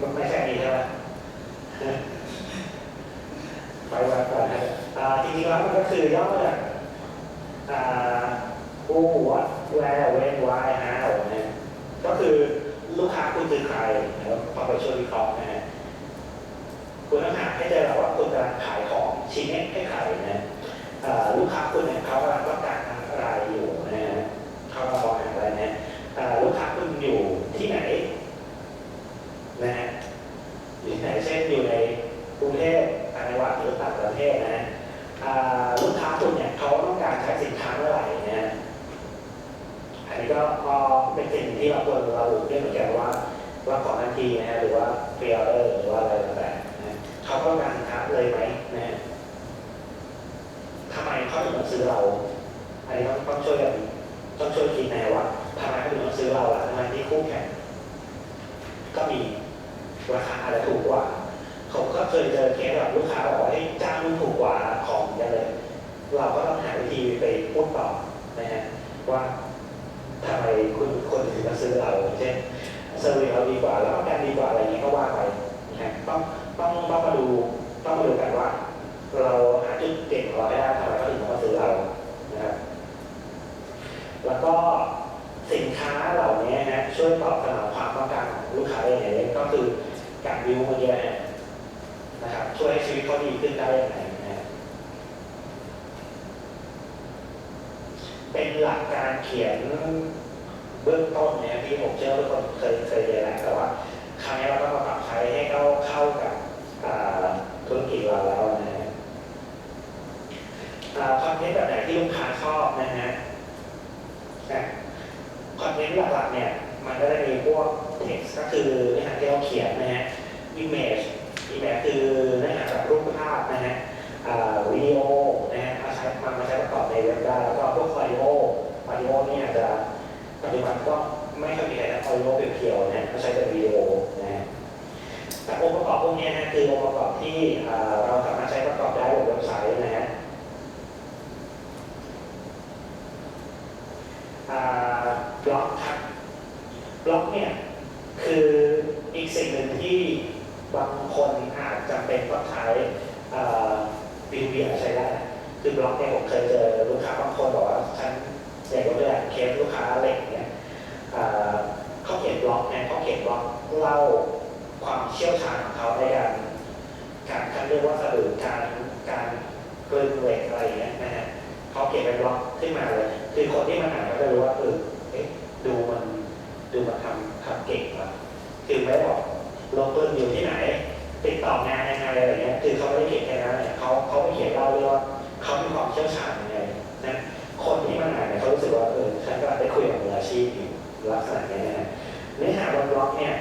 มันไม่ใช่อันนี้ใช่ไหมไปวันก่อนนะจริงๆแล้วมันก็คือย่อมาจากอ่า who what where when why how นะก็คือลูกค้าคุณคือใครแล้วพอไปช่วยวิเคราะห์นะฮะคุณต้องหาให้เจอว่าคุณกำลังขายของชิ้นนี้ให้ใครนะลูกค้าคุณเนี่ยเขากำลังต้องการอะไรอยู่นะฮะเขากำลังมองหาอะไรนะอ่าลูกค้าคุณอยู่ที่ไหนนะฮะอยู่ที่ไหน เช่นอยู่ในกรุงเทพต่างจังหวัดหรือต่างประเทศนะลูกค้าคุณเนี่ยเขาต้องการใช้สินค้าเมื่อไหร่นะฮะอันนี้ก็เป็นสิ่งที่เราควรเราเรียเหมือนกันว่าว่าขอทันทีนะฮะหรือว่าเฟรอร์หรือว่าอะไรต่างๆนะเขาต้องการสินค้าเลยไหมนะทำไมเขาถึงมาซื้อเรา อันนี้ต้องต้องช่วยกันต้องช่วยคิดนะว่าทำไมเขาถึงมาซื้อเราล่ะทำไมที่คู่แข่งก็มี ราคาอาจจะถูกกว่า ผมก็เคยเจอเคสแบบลูกค้าบอกว่าให้จ้างถูกกว่าของกันเลย เราก็ต้องหาวิธีไปพูดต่อนะฮะว่าทำไมคุณคนถึงมาซื้อเราเช่นเซอร์วิสเราดีกว่าแล้วก็การดีกว่าอะไรอย่างนี้ก็ว่าไปนะฮะต้องต้องต้องมาดูต้องมาดูกันว่า เราหาจุดเด่นของเราให้ได้ทำไมเขาถึงมาซื้อเรานะครับแล้วก็สินค้าเหล่านี้นะช่วยตอบสนองความต้องการของลูกค้าได้ยังไงก็คือ การวิวเมื่อกี้นะครับช่วยให้ชีวิตเขาดีขึ้นได้อยังไงนะฮะเป็นหลักการเขียนเบื้องต้นเนี่ยที่ผมเชื่อว่าทุกคนเคยเคยเรียนแล้วแต่ว่าครั้งนี้เราก็มาปรับใช้ให้เข้าเข้ากับธุรกิจเราแล้วนะฮะคอนเทนต์แบบไหนที่ลูกค้าชอบนะฮะคอนเทนต์หลักๆเนี่ย มันก็จะมีพวก text ก็คือเนื้อหาที่เราเขียนนะฮะ image image คือเนื้อหาแบบรูปภาพนะฮะวิดีโอนะฮะมาใช้มามาใช้ประกอบในเว็บได้แล้วก็พวกออดิโอออดิโอเนี่อาจะปัจจุบันก็ไม่ค่อยมีใครทำออดิโอเพียวๆนะฮะก็ใช้แต่วิดีโอนะฮะแต่องค์ประกอบพวกนี้นะคือองค์ประกอบที่เราสามารถใช้ประกอบได้บนเว็บไซต์นะฮะอ่าบล็อกครับบล็อกเนี่ยคืออีกสิ่งหนึ่งที่บางคนอาจจำเป็นต้องใช้ บีบีใช้ได้นะคือบล็อกเนี่ยผมเคยเจอลูกค้าบางคนบอกว่าฉันอยากยกตัวอย่างเคสลูกค้าเล็กเนี่ยอ่าเขาเขียนบล็อกเนี่ยเขาเขียนบล็อก เล่าความเชี่ยวชาญของเขาในการการคัดเลือกวัสดุการการเกลึงเหล็กอะไรเงี้ยนะฮะเขาเขียนเป็นบล็อกขึ้นมาเลย คือคนที่มาอ่านก็จะรู้ว่าเออเอ๊ะดูมันดูมันทำทำเก่งว่ะคือไม่บอกลงทุนอยู่ที่ไหน ติดต่องานยังไงอะไรเงี้ยคือเขาไม่ได้เขียนแค่นั้นเนี่ยเขาเขาไม่เขียนเล่าด้วยว่าเขามีความเชี่ยวชาญยังไงนะคนที่มาอ่านเนี่ยเขารู้สึกว่าเออฉันก็ได้คุยกับมืออาชีพอยู่ลักษณะนี้นะเนื้อหาบนบล็อกเนี่ย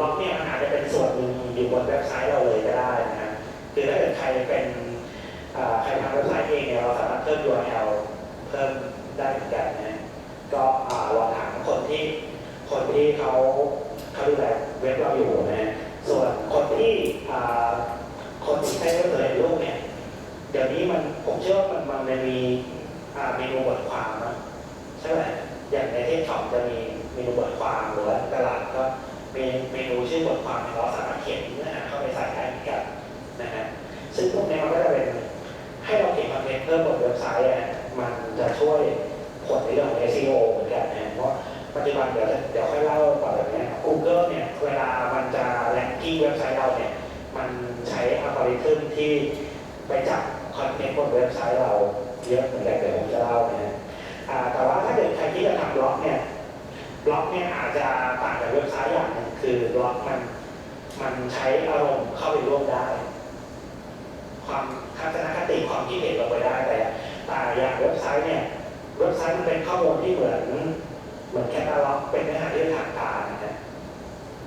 ล็อกเนี่ยมันอาจจะเป็นส่วนหนึ่งอยู่บนเว็บไซต์เราเลยก็ได้นะฮะคือถ้าเกิดใครเป็นใครทำเว็บไซต์เองเนี่ยเราสามารถเพิ่ม URL เพิ่มได้เหมือนกันนะก็อ่าลองถามคนที่คนที่เขาเขาดูแลเว็บเราอยู่นะส่วนคนที่คนที่ใช้เว็บเลยรูปเนี่ยเดี๋ยวนี้มันผมเชื่อว่ามันมันมีเมนูบทความนะใช่ไหมอย่างในเทปช็อปจะมีเมนูบทความหรือว่าตลาดก็ เมนูชื่อบทความเนี่ยเราสามารถเขียนเนื้อหาเข้าไปใส่ได้เหมือนกันนะฮะซึ่งพวกนี้มันก็จะเป็นให้เราเขียนคอนเทนต์เพิ่มบนเว็บไซต์อะมันจะช่วยผลในเรื่องของ SEO เหมือนกันนะเพราะปัจจุบันเดี๋ยวเดี๋ยวค่อยเล่าต่อนแบบนี้ Google เนี่ยเวลามันจะแรงกิ้งเว็บไซต์เราเนี่ยมันใช้อัลกอริทึมที่ไปจับคอนเทนต์บนเว็บไซต์เราเยอะเหมือนกันเดี๋ยวผมจะเล่านะฮะแต่ว่าถ้าเกิดใครที่จะทำบล็อกเนี่ย บล็อกเนี่ยอาจจะต่างจากเว็บไซต์อย่างหนึงคือบล็อกมันมันใช้อารมณ์เข้าไปร่วมได้ ความทัศนคติความคิดเห็นลงไปได้แต่แต่อย่างเว็บไซต์เนี่ยเว็บไซต์มันเป็นข้อมูลที่เหมือนเหมือนแคตตาล็อกเป็นเนื้อหาที่ทางการนะฮะ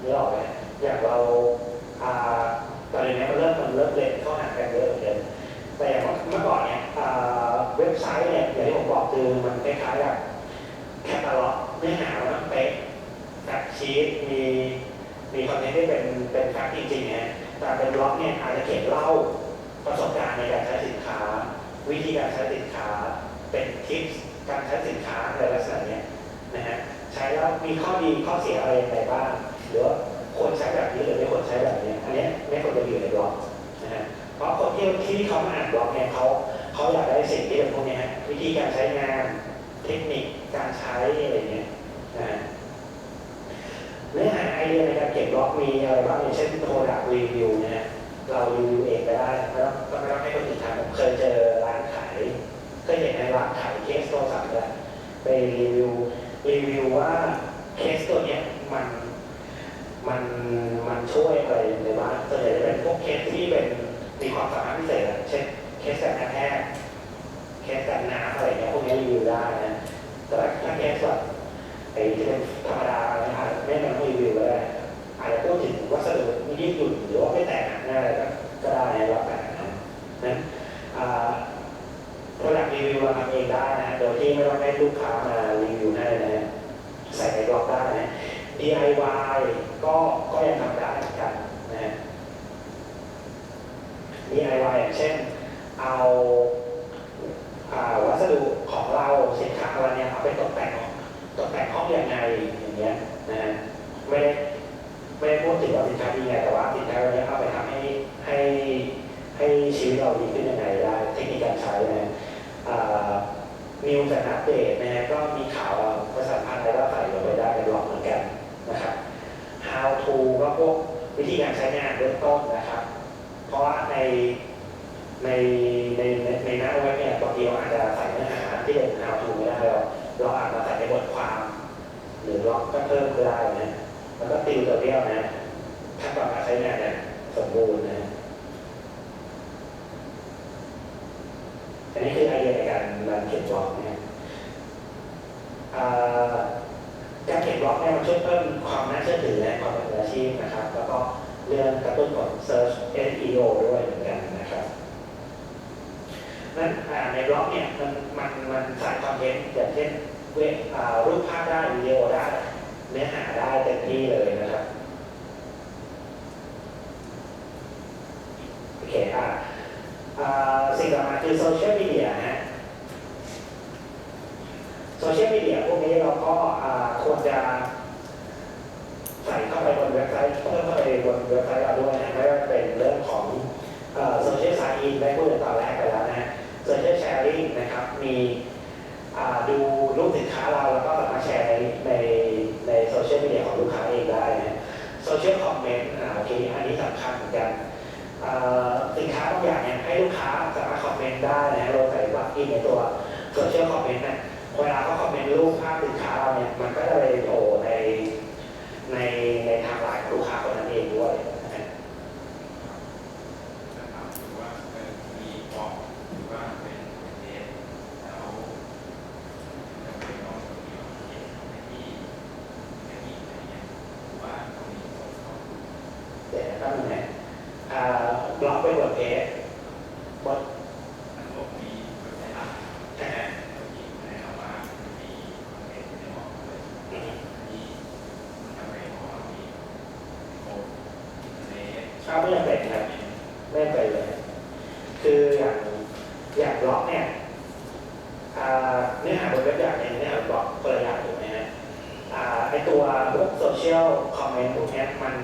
นี่ออกไหมอย่างเราอ่าตอนนี้มันเริ่มมันเริ่มเล่นเข้าหากันเยอะเหมือนกันแต่อย่างเมื่อก่อนเนี่ยอ่าเว็บไซต์เนี่ยอย่างที่ผมบอกคือมันคล้ายๆกับ ได้เป็นเป็นแฟกต์จริงๆนะแต่เป็นบล็อกเนี่ยอาจจะเขียนเล่าประสบการณ์ในการใช้สินค้า วิธีการใช้สินค้า เป็นทิปการใช้สินค้าในลักษณะเนี้ยนะฮะใช้แล้วมีข้อดีข้อเสียอะไรยังไงบ้างหรือควรใช้แบบนี้หรือไม่ควรใช้แบบนี้อันนี้ไม่ควรจะอยู่ในบล็อกนะฮะเพราะคนที่ที่เขามาอ่านบล็อกเนี่ยเขาเขาอยากได้สิ่งที่เป็นพวกนี้ฮะวิธีการใช้งานเทคนิคการใช้อะไรเงี้ยนะ เนื้อหาไอเดียในการเก็บบล็อกมีอะไรบ้างอย่างเช่นโปรดักต์รีวิวเนะฮะเรารีวิวเองก็ได้ไม่ต้องก็ไม่ต้องให้คนอื่นทำเคยเจอร้านขายเคยเห็นในร้านขายเคสโทรศัพท์เลยไปรีวิวรีวิวว่าเคสตัวเนี้ยมันมันมันช่วยอะไรในบ้านส่วนใหญ่จะเป็นพวกเคสที่เป็นมีความสามารถพิเศษเช่นเคสแบบการแพทย์เคสกันน้ำอะไรเงี้ยพวกนี้รีวิวได้นะแต่ถ้าเคสแบบไอ้ที่เป็นธรรมดา ไรอาจจะไม่ต้องรีวิวก็ได้อาจจะพูดถึงวัสดุมียืดหยุ่นหรือว่าไม่แตกหักง่ายอะไรก็ก็ได้แล้วแต่นะนั้นอ่า product review เราทำเองได้นะ โดยที่ไม่ต้องให้ลูกค้ามารีวิวให้นะ ใส่ในบล็อกได้นะ DIY ก็ก็ยังทำได้เหมือนกันนะ DIY อย่างเช่นเอาอ่าวัสดุของเราสินค้าเราเนี่ยเอาไปตกแต่งตกแต่งห้องยังไงอย่างเงี้ย นะฮะไม่ไม่พูดถึงว่าสินค้าดีไงแต่ว่าสินค้าเราเนี่ยเอาไปทำให้ให้ให้ชีวิตเราดีขึ้นยังไงได้เทคนิคการใช้นะนิวส์อัปเดตนะฮะก็มีข่าวประชาสัมพันธ์อะไรก็ใส่ลงไปได้ในบล็อกเหมือนกันนะครับ how to ก็พวกวิธีการใช้งานเบื้องต้นนะครับ เพราะว่าในในในในหน้าเว็บเนี่ยบางทีเราอาจจะใส่เนื้อหาที่เป็น how to ไม่ได้เราเราอาจมาใส่ในบทความ หรือล็อกก็เพิ่มก็ได้นะแล้วก็ติวตัวเรียวนะขั้นตอนการใช้งานเนี่ยสมบูรณ์นะอันนี้คือไอเดียในการรันเขียนบล็อกนะอ่าการเขียนบล็อกเนี่ยมันช่วยเพิ่มความน่าเชื่อถือและความเป็นมืออาชีพนะครับ แล้วก็เรื่องกระตุ้นของ Search SEO ด้วยเหมือนกันนะครับนั้นในบล็อกเนี่ยมันมันมันใส่คอนเทนต์อย่างเช่น เวบอ่ารูปภาพได้วิดีโอได้เนื้อหาได้เต็มที่เลยนะครับโอเคอ่าอ่าสิ่งต่อมาคือโซเชียลมีเดียฮะโซเชียลมีเดียพวกนี้เราก็ควรจะใส่เข้าไปบนเว็บไซต์เพิ่มเข้าไปบนเว็บไซต์เราด้วยนะไม่ว่าเป็นเรื่องของโซเชียลไซน์อินได้พูดในตอนแรกไปแล้วนะโซเชียลแชร์ลิงนะครับมีดู เชียลคอมเมนต์อ่าโอเคอันนี้สำคัญเหมือนกันสินค้าบางอย่างเนี่ยให้ลูกค้าสามารถคอมเมนต์ได้นะเราใส่วัคอินในตัวโซเชียลคอมเมนต์เนี่ยเวลาเขาคอมเมนต์รูปภาพสินค้าเราเนี่ยมันก็จะไปโผล่ในในในทางไลน์ของลูกค้าคนนั้นเองด้วยนะฮะ จะถามดูว่าเออมีบอกหรือว่าเป็นเทสแล้วจะไปลองดูว่าเทสในที่ในที่ไหนเนี่ยหรือว่าตรงนี้ส่งเข้า เดี๋ยวแป๊บนึงนะอ่าบล็อกไปบนเพจบน ทั้งหมดมีเว็บไซต์หลัก นะฮะ แล้วที่นะครับว่ามีคอนเทนต์ในบอกเลยที่ทำให้ของเรามีโค้ดเทส ชอบไม่จำเป็นครับไม่จำเป็นเลย คืออย่างอย่างบล็อกเนี่ยอ่าเนื้อหาบนเว็บอย่างหนึงเนื้อหาบนบล็อกคนละอย่างถูกไหมฮะอ่าไอตัวพวกโซเชียลคอมเมนต์พวกเนี้ยมัน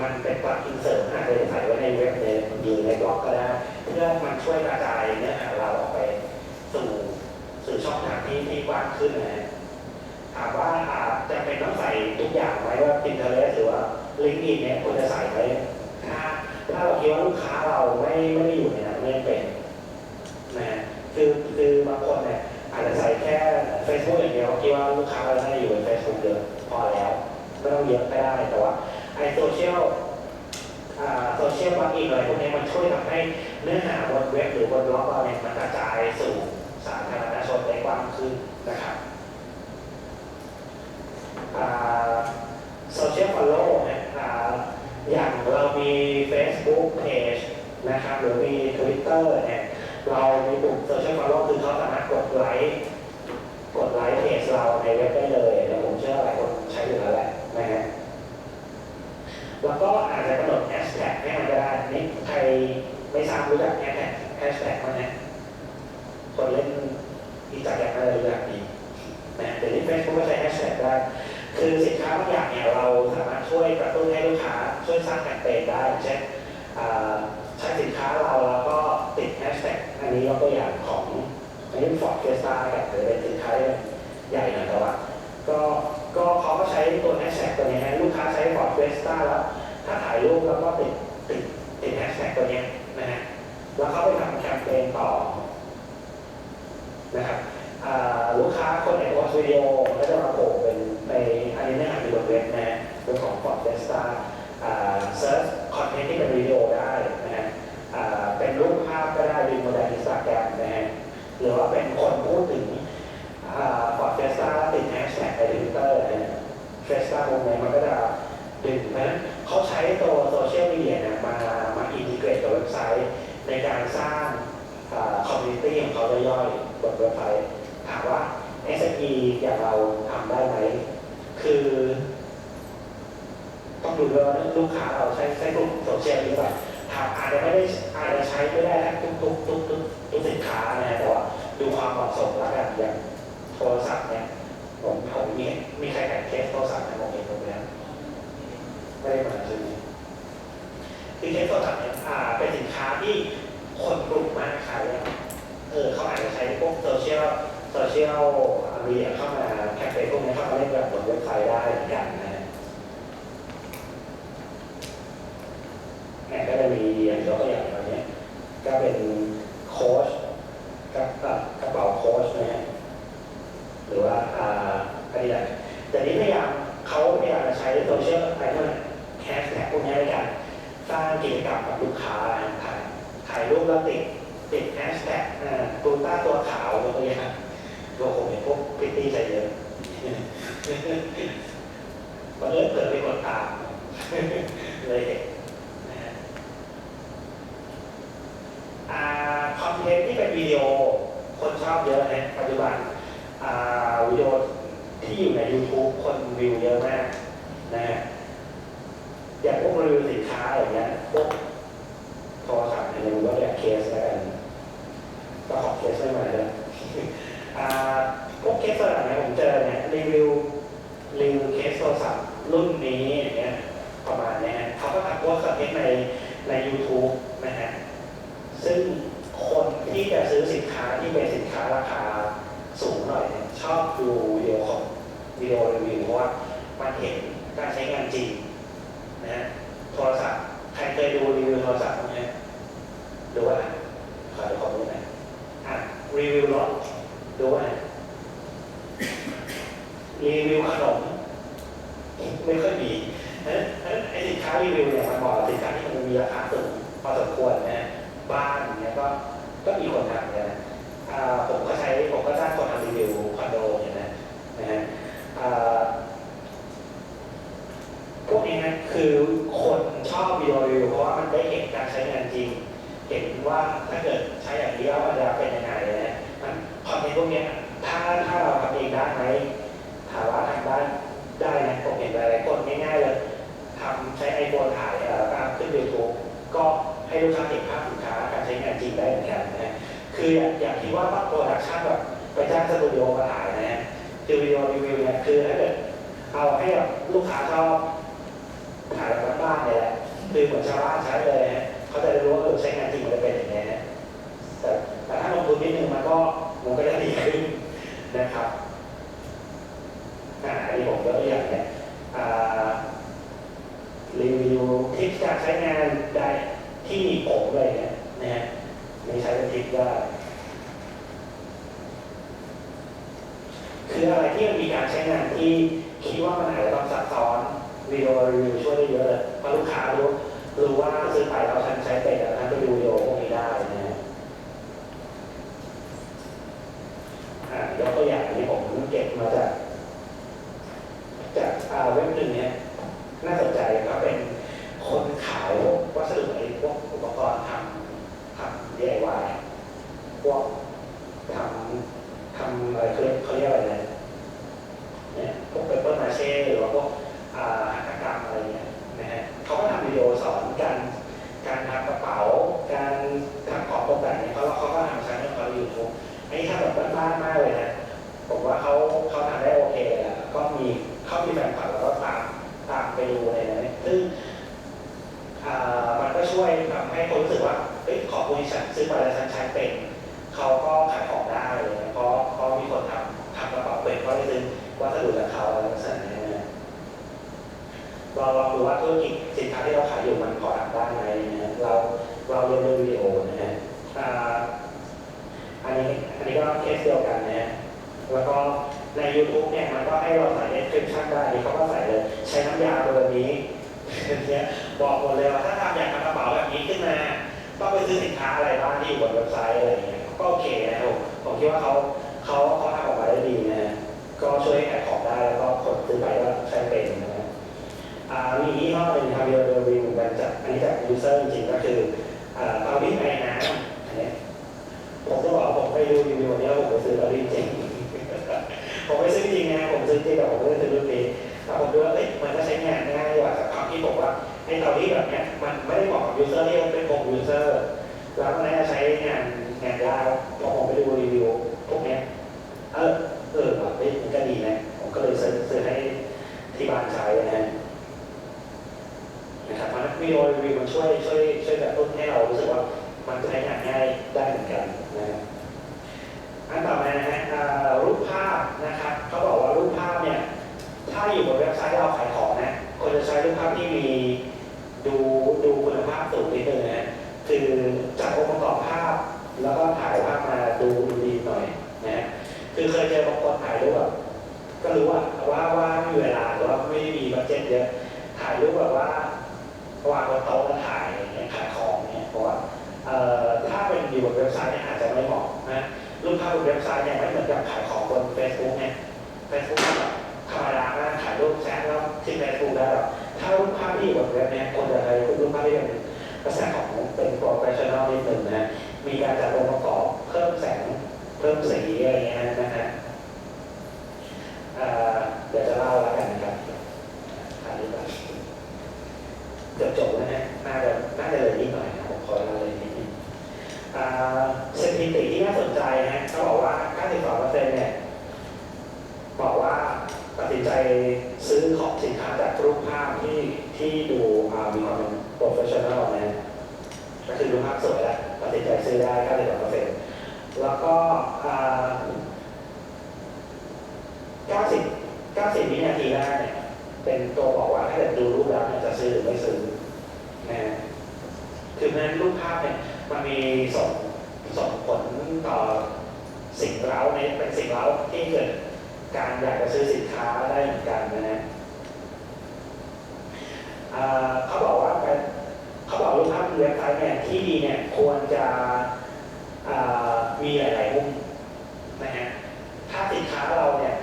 มันเป็นปลั๊กอินเสริมอาจจะใส่ไว้ในเว็บในหรือในบล็อกก็ได้ เพื่อมันช่วยกระจายเนื้อหาเราออกไปสู่สู่ช่องทางที่ที่กว้างขึ้นนะฮะถามว่าอ่าจะเป็นต้องใส่ทุกอย่างไหมว่า Pinterest หรือว่า LinkedIn เนี่ยควรจะใส่ไหมถ้าถ้าเราคิดว่าลูกค้าเราไม่ไม่ได้อยู่ในนั้นไม่เป็นนะฮะคือคือบางคนเนี่ยอาจจะใส่แค่ Facebook อย่างเดียวคิดว่าลูกค้าเราน่าจะอยู่ใน Facebook เยอะพอแล้ว ไม่ต้องเยอะก็ได้แต่ว่าไอโซเชียล โซเชียลบัคอินอะไรพ วยทำให้เนื้อหาบนเว็บหรือบนบล็อกเราเนี่ยมันกระจายสู่สาธารณชนได้กว้างขึ้นนะครับโซเชียลฟอลโล่เนี่ยอย่างเรามี Facebook Page นะครับหรือมี Twitter เนี่ยเรามีปุ่มโซเชียลฟอลโล่คือเขาสามารถกดไลค์กดไลค์เพจเราในเว็บได้เลยแต่ผมเชื่อหลายคนใช้อยู่แล้วแหละ แล้วก็อาจจะกำหนดแฮชแท็กให้มันก็ได้นี่ใครไม่ทราบรู้จักแฮชแท็กแฮชแท็กมั้ยนะคนเล่นอินสตาแกรมอะไรรู้จักดีนะเดี๋ยวนี้เฟซบุ๊กก็ใช้แฮชแท็กได้ คือสินค้าบางอย่างเนี่ยเราสามารถช่วยกระตุ้นให้ลูกค้าช่วยสร้างแคมเปญได้เช่นใช้สินค้าเราแล้วก็ติดแฮชแท็กอันนี้ยกตัวอย่างของอันนี้ฟอร์ดเฟสตากับหรือเป็นสินค้าใหญ่หน่อยแต่ว่าก็ ก็เขาก็ใช้ตัวแฮชแท็กตัวนี้ลูกค้าใช้ Ford Fiesta แล้ว ถ้าถ่ายรูปแล้วก็ติดติดติดแฮชแท็กตัวเนี้ยนะฮะแล้วเขาไปทำแคมเปญต่อนะครับลูกค้าคนไหนโพสต์วิดีโอก็จะมาโผล่เป็นในอันนี้เนื้อหาอยู่บนเว็บนะฮะเว็บของ Ford Fiesta อ่าเซิร์ชคอนเทนต์ที่เป็นวิดีโอได้นะฮะเป็นรูปภาพก็ได้ดึงมาจากอินสตาแกรมนะฮะหรือว่าเป็นคนพูดถึงฟอร์ดเฟสต้าติดแฮชแท็กในทวิ เฟสต้าวงนี้มันก็จะดึงเพราะฉะนั้นเขาใช้ตัวโซเชียลมีเดียเนี่ยมามาอินทิเกรตกับเว็บไซต์ ในการสร้างคอมมูนิตี้ของเขาย่อยๆบนเว็บไซต์ถามว่า SME อย่างเราทำได้ไหม คือ ต้องดูด้วยว่าลูกค้าเราใช้ใช้กลุ่มโซเชียลหรือเปล่าถามอาจจะไม่ได้อาจจะใช้ไม่ได้ทุกทุกทุกทุกทุกสินค้านะฮะแต่ว่าดูความเหมาะสมแล้วกันอย่างโทรศัพท์เนี่ย ผมผมมีมีใครแต่งเคสโทรศัพท์ในผมเห็นตรงนี้ไม่ได้มาใช่ไหมคือเคสโทรศัพท์เนี่ยอ่าเป็นสินค้าที่คนกลุ่มมากใช้อะเออเขาอาจจะใช้พวกโซเชียลโซเชียลมีเดียเข้ามาแคมเปญพวกนี้เข้ามาเล่นแบบบนเว็บไซต์ได้เหมือนกันนะฮะแห่ก็จะมีอย่างยกตัวอย่างแบบนี้ก็เป็นโค้ชกับกระเป๋าโค้ชนะฮะ รือว่าอ่าอะไรอย่างแต่นี้พยายามเขาพยายามจะใช้โซเชียลอะไรพวกนี้แฮชแท็กพวกนี้ในการสร้างกิจกรรมกับลูกค้าถ่ายถ่ายรูปแล้วติดติดแฮชแท็กตูต้าตัวขาวตัวอย่างตัวผมเห็นพวกพิตตี้ใจเยอะบังเอิญเผื่อไปกดตามเลยเห็นคอนเทนต์ที่เป็นวิดีโอคนชอบเยอะนะปัจจุบัน วิดีโอที่อยู่ใน YouTube คนวิวเยอะมากนะฮะอย่างพวกรีวิวสินค้าอย่างเงี้ยพวกโทรศัพท์เนี่ยรู้ว่าแบบเคสแล้วกันก็ขอเคสไม่มาเลยอ่าพวกเคสโทรเนี่ยผมเจอเนี่ยรีวิวรีวิวเคสโทรศัพท์รุ่นนี้อย่างเงี้ยประมาณเนี้ยเขาก็ทำพวกคอนเทนต์ในใน YouTube นะฮะซึ่งคนที่จะซื้อสินค้าที่เป็นสินค้าราคาสูงหน่อยเนี่ย ชอบดูวิดีโอของวิดีโอรีวิวเพราะว่ามันเห็นการใช้งานจริงนะฮะโทรศัพท์ใครเคยดูรีวิวโทรศัพท์บ้างไหมดูว่าขอดูความรู้หน่อยอะรีวิวรถดูว่ารีวิวขนมไม่ค่อยมีเพราะฉะนั้นไอ้สินค้ารีวิวเนี่ยมันเหมาะกับสินค้าที่มันมีราคาสูงพอสมควรนะบ้านเนี่ยก็ก็มีคนทำเนี่ยนะผมก็ใช้ผมก็จ้างคนทำรีวิวคอนโดเนี่ยนะนะฮะอ่า พวกนี้นะคือคนชอบวิดีโอรีวิวเพราะว่ามันได้เห็นการใช้งานจริง เห็นว่าถ้าเกิดใช้อย่างนี้แล้วมันจะเป็นยังไงนะมันคอนเทนต์พวกนี้ถ้าถ้าเราทำเองได้ไหมถามว่าทำได้ได้นะผมเห็นหลายๆคนง่ายๆเลยทำใช้ไอโฟนถ่ายเอ่อตามขึ้นยูทูบก็ให้ลูกค้าเห็นภาพสินค้าการใช้งานจริงได้เหมือนกันนะฮะคืออย่าอย่าคิดว่าโปรดักชั่นแบบไปจ้างสตูดิโอมาถ่ายนะฮะ คือวิดีโอรีวิวเนี่ยคือถ้าเกิดเอาให้แบบลูกค้าชอบถ่ายแบบบ้านเนี่ยแหละคือเหมือนชาวบ้านใช้เลยฮะเขาจะได้รู้ว่าเออใช้งานจริงมันจะเป็นอย่างไงนะแต่แต่ถ้าลงทุนนิดนึงมันก็มันก็จะดีขึ้นนะครับอ่าอันนี้ผมยกตัวอย่างเนี่ยรีวิวทิปการใช้งานได้ที่มีผมเลยเนี่ยนะฮะม่ใช้เป็นทิปได้ คืออะไรที่มันมีการใช้งานที่คิดว่ามันอาจจะต้องซับซ้อนวิดีโอรีวิวช่วยได้เยอะเลยเพราะลูกค้ารู้รู้ว่าซื้อไปเราทันใช้เป็นแต่ทันไปดูวิดีโอพวกนี้ได้นะฮะอ่ายกตัวอย่างที่ผมเก็บมาจากจากเว็บหนึ่งเนี่ยน่าสนใจครับเป็นคนขายพวกวัสดุไอ้พวกอุปกรณ์ทำทำ DIY พวกทำทำอะไรเขาเรียกเขาเรียกอะไรนะเนี่ยพวกเปเปอร์มาเช่หรือว่าพวกอ่าหัตถกรรมอะไรเงี้ยนะฮะเขาก็ทำวิดีโอสอนการการทำกระเป๋า การทำของตกแต่งเนี่ยเขาเขาก็ทำใช้ในเขาอยู่ทุกไอ้ถ้าแบบบ้านๆมากเลยนะผมว่าเขาเขาทำได้โอเคแหละก็มีเขามีแฟนคลับแล้วก็ตาม ตามไปดูอะไรนะซึ่ง ว่าธุรกิจสินค้าที่เราขายอยู่มันพอทำได้ไหมนะฮะเราเราเรียนรู้วิดีโอนะฮะอ่าอันนี้อันนี้ก็เคสเดียวกันนะฮะแล้วก็ใน YouTube เนี่ยมันก็ให้เราใส่ description ได้เขาก็ใส่เลยใช้น้ำยาเบอร์นี้เนี่ยบอกหมดเลยว่าถ้าทำอย่ากทำกระเป๋าแบบนี้ขึ้นมาต้องไปซื้อสินค้าอะไรบ้างที่อยู่บนเว็บไซต์อะไรอย่างเงี้ยก็โอเคนะผมผมคิดว่าเขาเขาเขาทำออกมาได้ดีนะก็ช่วยให้ของได้แล้วก็คนซื้อไปก็ใช้เป็นนะอ่ามียี่ห้อหนึ่งทำเรีวิวเหมือนกันจากอันนี้จากยูเซอร์จริงๆก็คืออ่าเตารีดไอน้ำอันนี้ผมก็บอกว่าผมไปดูรีวิววันนี้แล้วผมไปซื้อเตารีดจริง ผมไม่ซื้อจริงนะผมซื้อจริงแต่ผมไม่ได้ซื้อรุ่นนี้แต่ผมดูว่าเอ้ยมันก็ใช้งานง่ายกว่าจากความที่ผมว่าไอ้เตารีดแบบเนี้ยมันไม่ได้เหมาะกับยูเซอร์ที่เป็นผมยูเซอร์แล้วก็น่าจะใช้งานงานยากพอผมไปดูรีวิวพวกเนี้ยเออเออแบบเฮ้ยมันก็ดีนะผมก็เลยซื้อซื้อให้ที่บ้านใช้นะฮะนะครับเพราะนั้นวิดีโอรีวิวมันช่วยช่วยช่วยกระตุ้นให้เรารู้สึกว่ามันใช้งานง่ายได้เหมือนกันนะฮะอันต่อมา นะครับเขาบอกว่ารูปภาพเนี่ยถ้าอยู่บนเว็บไซต์ที่เราขายของนะควรจะใช้รูปภาพที่มีดูดูคุณภาพสูงนิดนึงนะฮะคือจัดองค์ประกอบภาพ แล้วก็ถ่ายภาพมาดูดีหน่อยนะฮะคือเคยเจอบางคนถ่ายรูปแบบก็รู้ว่าว่าว่าไม่มีเวลาหรือว่าไม่ได้มีบัตเจ็ตเยอะถ่ายรูปแบบว่าวางบนโต๊ะแล้วถ่ายอย่างเงี้ยขายของเนี่ยเพราะว่าถ้าเป็นอยู่บนเว็บไซต์เนี่ยอาจจะไม่เหมาะนะ รูปภาพบนเว็บไซต์เนี่ยไม่เหมือนกับขายของบน Facebook เนี่ย Facebook แบบธรรมดามากถ่ายรูปแชทแล้วที่ Facebook ได้หรอถ้ารูปภาพที่อยู่บนเว็บเนี่ยควรจะใช้รูปภาพที่เป็นลักษณะของเป็น professional นิดหนึ่งนะมีการจัดองค์ประกอบเพิ่มแสงเพิ่มสีอะไรเงี้ยนะฮะเดี๋ยวจะเล่าแล้วกันนะครับอันนี้แบบเกือบจบแล้วนะน่าจะน่าจะเลยนิดหน่อยนะผมขอเล่าเลยนิด สถิติที่น่าสนใจนะเขาบอกว่า 92%เนี่ยบอกว่าตัดสินใจซื้อของสินค้าจากรูปภาพที่ที่ดูมีความเป็น professional นะก็คือดูปภาพสวยแล้วตัดสินใจซื้อได้ 92%แล้วก็ 90 90วินาทีแรกเนี่ยเป็นตัวบอกว่าถ้าเกิดดูรูปแล้วจะซื้อหรือไม่ซื้อนะฮะคือเพราะฉะนั้นรูปภาพเนี่ย มันมีส่งส่งผลต่อสิ่งเร้าในเป็นสิ่งเร้าที่เกิดการอยากจะซื้อสินค้าได้เหมือนกันนะฮะเอ่อเขาบอกว่าเขาบอกรูปภาพในเว็บไซต์เนี่ยที่ดีเนี่ยควรจะมีหลายๆมุมนะฮะถ้าสินค้าเราเนี่ย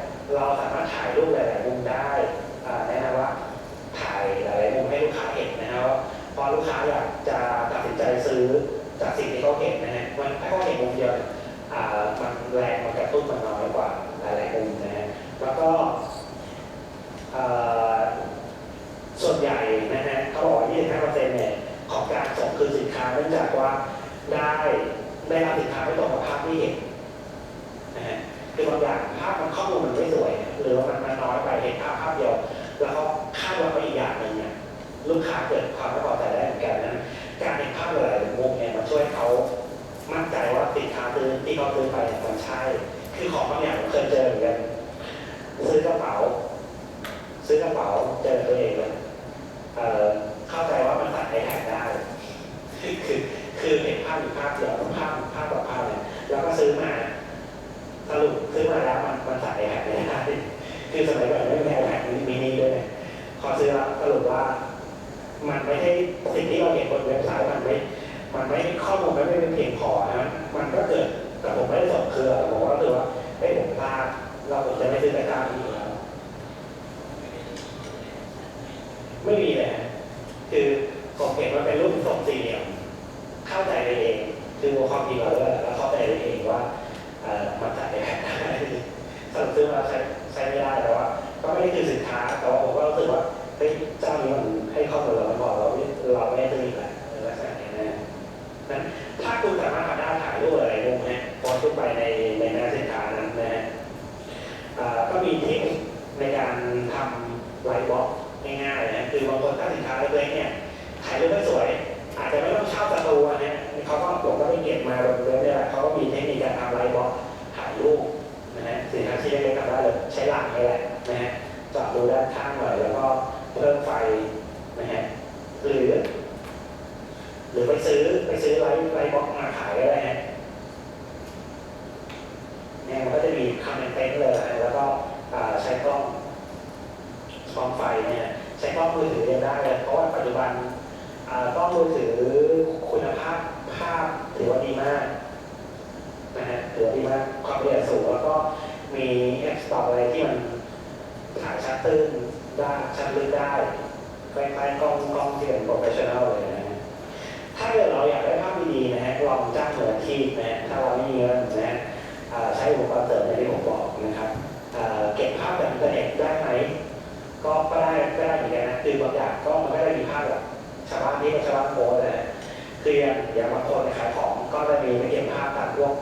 ภาพเดียวภาพภาพกับภาพเนี่ยแล้วก็ซื้อมาสรุปซื้อมาแล้วมันมันใส่ไอแพดไม่ได้คือสมัยก่อนไม่มีไอแพดมินิด้วยพอซื้อแล้วสรุปว่า มันไม่ใช่สิ่งที่เราเห็นบนเว็บไซต์มันไม่มันไม่ข้อมูลมันไม่เป็นเพียงพอนะมันก็เกิดแต่ผมไม่ได้สอบเครือผมก็คือว่าเอ้ผมพลาดเราจะไม่ซื้อตะกร้าอีกแล้วไม่มีเลยคือผมเห็นมันเป็นรูปทรงสี่เหลี่ยม เข้าใจไปเอง คือความจริงเราด้วยแล้วเข้าใจไปเองว่ามันจ่ายได้สรุปซื้อมาใช้ใช้ไม่ได้แต่ว่าก็ไม่ได้คือสินค้าแต่ว่าผมก็รู้สึกว่าเฮ้ยเจ้านี้มันให้ข้อมูลเราไม่พอเราไม่เราไม่ได้ซื้ออีแหละในลักษณะนี้นะนั้นถ้าคุณสามารถทำได้ถ่ายรูปอะไรมุมเนี่ยพสต์ขึ้นไปในในหน้าสินค้านั้นนะฮะก็มีเทคนิคในการทำไลฟ์บล็อกง่ายๆนะคือบางคนถ้าสินค้าเล็กๆเนี่ยถ่ายรูปไม่สวย อาจจะไม่ เช่าสตูอะนะเขาก็ผมก็ไปเก็บมาบนเว็บเนี่ยเขาก็มีเทคนิคการทำไลฟ์บล็อกถ่ายรูปนะฮะสินค้าที่เล็กๆทำได้เลยใช้หลังนี่แหละนะฮะจาะดูด้านข้างหน่อยแล้วก็เพิ่มไฟนะฮะหรือหรือไปซื้อไปซื้อไลฟ์ไลฟ์บล็อกมาขายก็ได้ฮะเนี่ยมันก็จะมีคอมเมนต์เลยแล้วก็ใช้กล้องกล้องไฟเนี่ยใช้กล้องมือถือเรียนได้เลยเพราะว่าปัจจุบัน กล้องมือถือคุณภาพภาพถือว่าดีมากนะฮะถือว่าดีมากความละเอียดสูงแล้วก็มีแอปสต็อกอะไรที่มันถ่ายชัดตื้นได้ชัดลึกได้คล้ายๆกล้องกล้องที่เป็นโปรเฟชชั่นแนลเลยนะฮะถ้าเกิดเราอยากได้ภาพดีๆนะฮะลองจ้างมืออาชีพนะฮะถ้าเราไม่มีเงินนะฮะใช้อุปกรณ์เสริมอย่างที่ผมบอกนะครับเก็บภาพจากอินเทอร์เน็ตได้ไหมก็ก็ได้ก็ได้เหมือนกันนะคือบางอย่างก็มันก็ได้มีภาพแบบ ชาวบ้านที่เป็นชาวบ้านโพสต์นะคืออย่างอย่างบางคนขายของก็จะมีไปเก็บภาพจากพวก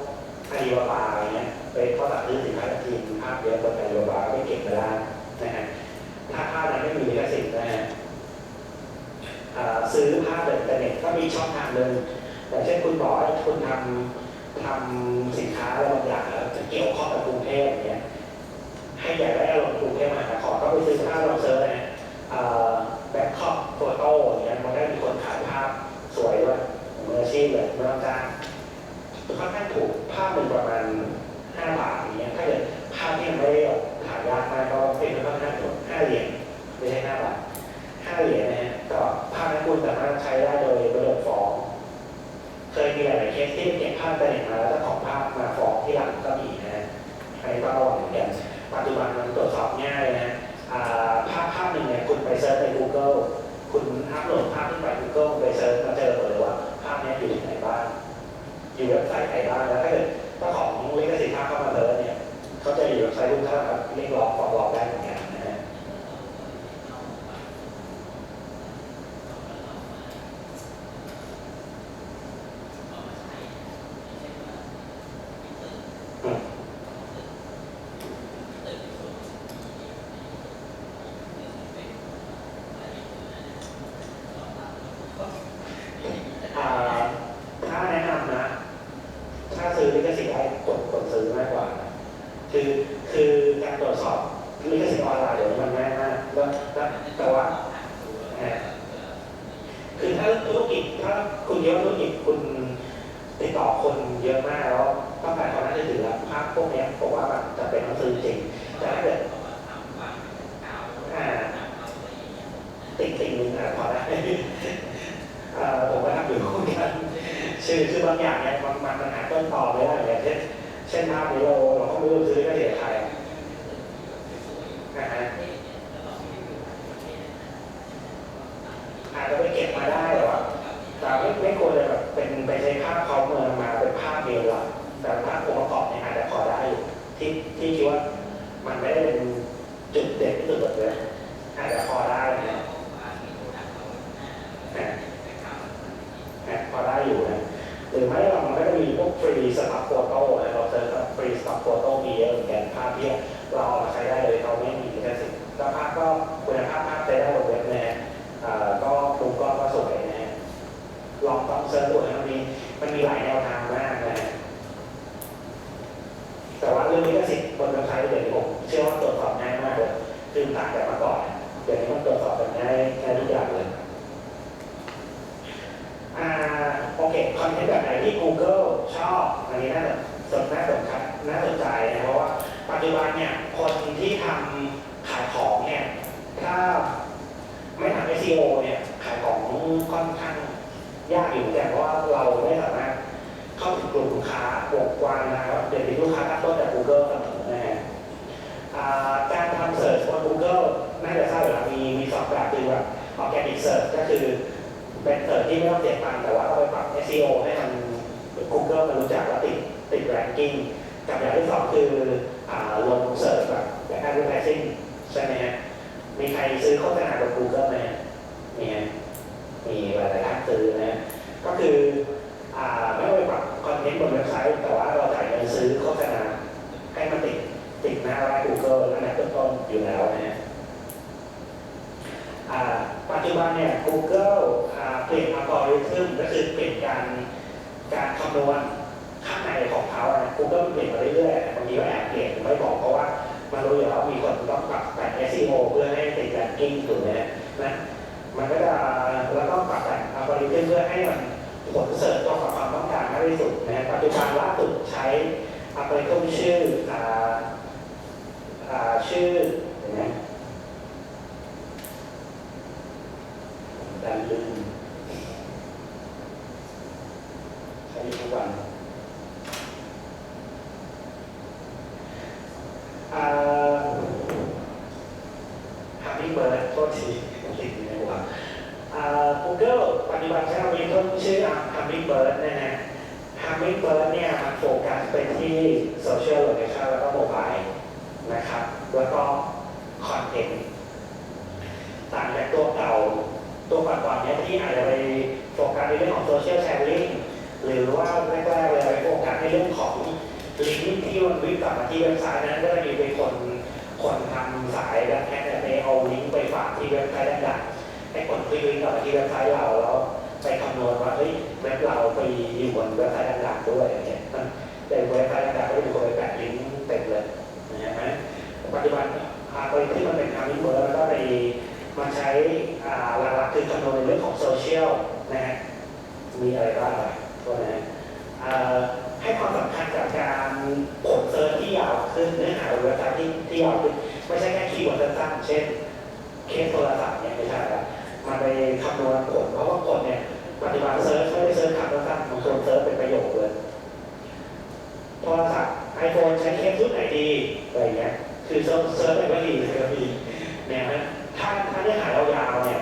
อาลีบาบาอะไรเงี้ยไปเขาตัดซื้อสินค้าจีนภาพเยอะบนอาลีบาบาก็ไปเก็บมาได้นะฮะถ้าภาพนั้นไม่มีลิขสิทธิ์นะฮะซื้อภาพจากอินเทอร์เน็ตก็มีช่องทางหนึ่งอย่างเช่นคุณบอกว่าคุณทำทำสินค้าอะไรบางอย่างแล้วจะเกี่ยวข้องกับกรุงเทพอย่างเงี้ยให้อยากได้อารมณ์กรุงเทพมหานครก็ไปซื้อภาพลองเซิร์ชนะ แบ็คคอปโฟโต้อย่างเงี้ยมันได้มีคนขายภาพสวยด้วยมืออาชีพเลยไม่ต้องจ้างค่อนข้างถูกภาพหนึ่งประมาณห้าบาทอย่างเงี้ยถ้าเกิดภาพที่ยังไม่ได้ถ่ายยากมากก็เป็นค่อนข้างถูกห้าเหรียญไม่ใช่ห้าบาทห้าเหรียญนะฮะก็ภาพนั้นคุณสามารถใช้ได้โดยโดยฟ้องเคยมีหลายเคสที่เก็บภาพแต่เด็กมาแล้วเจ้าของภาพมาฟ้องที่หลังก็มีนะฮะอันนี้ต้องระวังเหมือนกันปัจจุบันมัน อยู่เว็บไซต์ไหนบ้างแล้วถ้าเกิดเจ้าของลิขสิทธิ์ภาพเข้ามาเซิร์ชเนี่ยเขาจะอยู่เว็บไซต์รุ่นเท่ากับเรียกร้องฟ้องร้องได้เหมือนกันนะฮะ อ่าถ้าแนะนำนะ ถ้าซื้อลิขสิทธิ์ให้กดกดซื้อมากกว่า คือคือการตรวจสอบลิขสิทธิ์ออนไลน์เดี๋ยวนี้มันง่ายมากแล้วแล้วแต่ว่าคือถ้าธุรกิจถ้าคุณเยอะธุรกิจคุณติดต่อคนเยอะมากแล้วต้องการความน่าเชื่อถือภาพพวกเนี้ยผมว่ามันจะเป็นต้องซื้อจริงแต่ถ้าเกิดอ่าติดติดนึงอะพอได้เอ่อผมก็ทำอยู่เหมือนกันคือคือบางอย่างเนี่ยมันมันมันหาต้นตอไม่ได้อย่างเช่นเช่นภาพนี้เราเราก็ไม่รู้ซื้อก็เสียใครนะฮะอาจจะ ไปเก็บมาได้แต่ว่าแต่ไม่ไม่ควรจะแบบเป็นไปใช้ภาพเขาเมืองมาเป็นภาพเดียวละแต่ภาพองค์ประกอบเนี่ยอาจจะพอได้อยู่ที่ที่คิดว่ามันไม่ได้เป็นจุดเด่นที่สุดเลยอาจจะพอได้นะแอปพอได้อยู่นะหรือไม่เรามันก็จะมีพวกฟรีสต็อกโฟโต้นะเราเจอกับฟรีสต็อกโฟโต้มีเยอะเหมือนกันภาพที่ ที่ไม่ต้องเสียตังค์แต่ว่าเราไปปรับ SEO ให้มัน Google มันรู้จักและติดติด ranking กับอย่างที่สองคืออลงเสิร์ชแบบแบบ advertising ใช่ไหมฮะมีใครซื้อโฆษณาบน Google ไหมฮะมีฮะมีหลายๆท่านซื้อนะฮะก็คืออไม่ต้องไปปรับคอนเทนต์บนเว็บไซต์ แต่ว่าเราจ่ายเงินซื้อโฆษณาให้มันติดติดหน้าไว้ Google อันนั้นต้นๆอยู่แล้วนะฮะ จจุบันเนี่ย Google เปลี่ยนอัลกอริทึมก็คือเปลี่ยนการการคำนวณข้างในของเขาอะ Google เปลี่ยนมาเรื่อยๆบางทีก็แอบเปลี่ยนไม่บอกเพราะว่ามันรู้อยู่แล้วมีคนต้องปรับแต่ง SEO เพื่อให้ติดแรงกิ้งถูกไหมนะมันก็จะแล้วก็ปรับแต่งอัลกอริทึมเพื่อให้มันผลเสริมตรงกับความต้องการมากที่สุดนะฮะปัจจุบันล่าสุดใช้อัลกอริทึมชื่อชื่อเห็นไหมดันลืมใช้ทุกวันอ่า ฮัมมิงเบิร์ดโทษทีติดอยู่ในหัวอ่า Google ปัจจุบันใช้อัลกอริทึมชื่อ Hummingbird นะฮะ Hummingbird เนี่ยมันโฟกัสไปที่ Social Location แล้วก็โมบายนะครับ แล้วก็คอนเทนต์ต่างจากตัวเก่า ตัวก่อนๆเนี่ยที่อาจจะไปโฟกัสในเรื่องของ Social Sharing หรือว่าแรกๆเลยไปโฟกัสในเรื่องของลิงก์ที่มันวิ่งกลับมาที่เว็บไซต์นั้นก็จะมีเป็นคน คนทำสายแล้วแค่ไปเอาลิงก์ไปฝากที่เว็บไซต์ดังๆให้คนคลิกลิงก์กลับมาที่เว็บไซต์เราแล้วไปคำนวณว่าเฮ้ยเว็บเราไปอยู่บนเว็บไซต์ดังๆด้วยอย่าง เงี้ยมันในเว็บไซต์ดังๆก็จะมีคนไปแปะลิงก์เต็มเลยนะฮะปัจจุบันอาไปที่มันเป็นทางลิงก์เวิร์แล้วก็ไปมาใช้หลักๆคือคำนวณในเรื่องของโซเชียลนะฮะมีอะไรบ้างอะตัวนะฮะให้ความสำคัญกับการผลเซิร์ชที่ยาวขึ้นเนื้อหาบนเว็บไซต์ที่ที่ยาวขึ้นไม่ใช่แค่คีย์เวิร์ดสั้นๆเช่นเคสโทรศัพท์เนี่ยไม่ใช่ละมันไปคำนวณผลเพราะว่าคนเนี่ยปฏิบัติเซิร์ชไม่ได้เซิร์ชคำสั้นๆบางคนเซิร์ชเป็นประโยคเลย รศัพท์ไอโฟนใช้เคสรุ่นไหนดีอะไรอย่างเงี้ยคือเซิร์ชเซิร์ชไปก็ดีเลยก็ดีเนี่ยนะถ้าถ้าเนื้อหายาวๆเนี่ย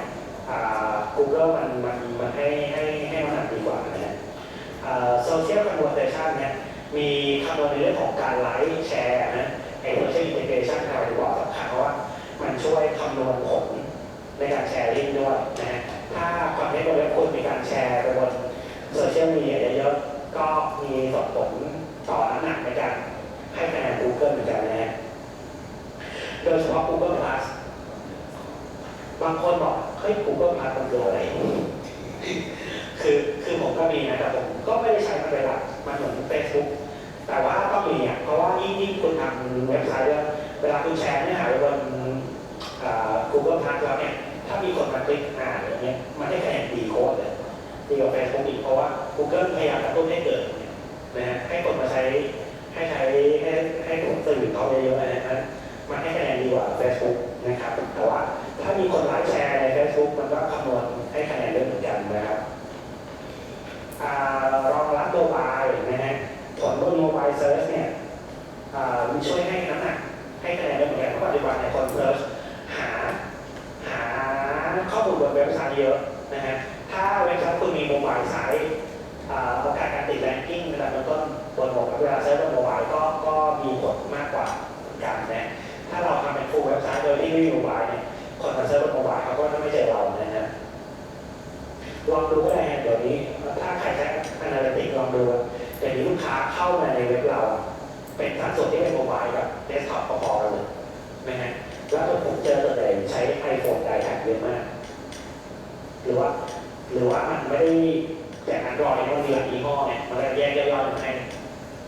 อ่า Google มันมันมันให้ให้ให้น้ำหนักดีกว่านะฮะโซเชียลคอนเวอร์เซชันเนี่ยมีคำนวณในเรื่องของการไลค์แชร์นะไอ้ social integration อะไรดีกว่าสำคัญเพราะว่ามันช่วยคำนวณผลในการแชร์ลิงก์ด้วยนะฮะถ้าคอนเทนต์บนเว็บคุณมีการแชร์ไปบนโซเชียลมีเดียเยอะๆก็มีส่งผล ต่อน้ำหนักในการให้คะแนน Google เหมือนกันนะฮะโดยเฉพาะ Google Plus บางคนบอกเฮ้ย Google Plus มันคืออะไรคือคือผมก็มีนะแต่ผมก็ไม่ได้ใช้มันเป็นหลักมันเหมือน Facebook แต่ว่าต้องมีอะเพราะว่ายิ่งยิ่งคุณทำเว็บไซต์เวลาคุณแชร์เนื้อหาบน Google Plus แล้วเนี่ยถ้ามีคนมาคลิกอ่านอย่างเงี้ยมันได้คะแนนดีโคตรเลยดีกว่า Facebook อีกเพราะว่า Google พยายามกระตุ้นให้เกิด นะฮะให้คนมาใช้ให้ใช้ให้ให้ผลสื่อเขาเยอะๆนะฮะมันให้คะแนนดีกว่า Facebook นะครับ แต่ว่าถ้ามีคนไลค์แชร์ใน Facebook มันก็คำนวณให้คะแนนเยอะเหมือนกันนะครับรองรับโมบายนะฮะผลบนโมบายเซิร์ชเนี่ยอ่ามันช่วยให้น้ำหนักให้คะแนนได้เหมือนกันเพราะปัจจุบันเนี่ยคนเซิร์ชหาหาข้อมูลบนเว็บไซต์เยอะนะฮะถ้าเว็บไซต์คุณมีโมบายไซต์ ติดแรงกิ้งระดับต้นบนบายเวลาเซิร์ชบนโมบายก็ก็มีผลมากกว่ากันนะถ้าเราทำเป็นฟูลเว็บไซต์โดยที่ไม่มีโมบายเนี่ยคนมาเซิร์ชบนโมบายเขาก็จะไม่เจอเรานะฮะลองดูก็ได้ฮะเดี๋ยวนี้ ถ้าใครใช้ Analytics ลองดูเดี๋ยวนี้ลูกค้าเข้ามาในเว็บเรา เป็นสัดส่วนที่เป็นโมบายกับเดสก์ท็อปพอๆกันเลยนะฮะแล้วผมเจอตัวใหญ่ใช้ iPhone ไดแท็กเยอะมาก หรือว่า หรือว่ามันไม่ได้ แต่นั้นรอในโรงเรียนยี่ห้อเนี่ยมันจะแยกย่อยๆมาให้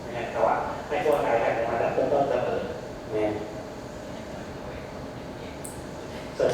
นะฮะแต่ว่าให้ทั่วไทยได้แต่มันจะเพิ่เติมเสมอเนี่ยเส่วน